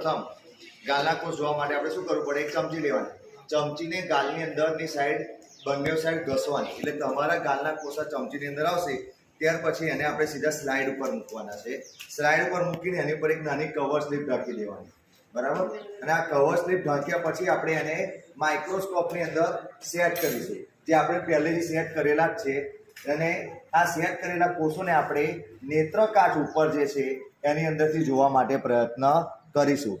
પ્રથમ ગાલના કોષ જોવા માટે આપણે શું કરવું પડે? એક ચમચી લેવાની. ચમચીને ગાલની અંદરની સાઈડ, બંને સાઈડ ઘસવાની. એટલે તમારા ગાલના કોષા ચમચીની અંદર આવશે, ત્યાર પછી એને આપણે સીધા સ્લાઇડ ઉપર મૂકવાના છે. સ્લાઇડ ઉપર મૂકીને એની ઉપર એક નાની કવર સ્લીપ ઢાંકી દેવાની. બરાબર? અને આ કવર સ્લીપ ઢાંક્યા પછી આપણે એને માઇક્રોસ્કોપની અંદર સેટ કરીશું. જે આપણે પહેલેથી સેટ કરેલા જ છે. અને આ સેટ કરેલા કોષોને આપણે નેત્ર કાચ ઉપર જે છે, એની અંદરથી જોવા માટે પ્રયત્ન કરીશું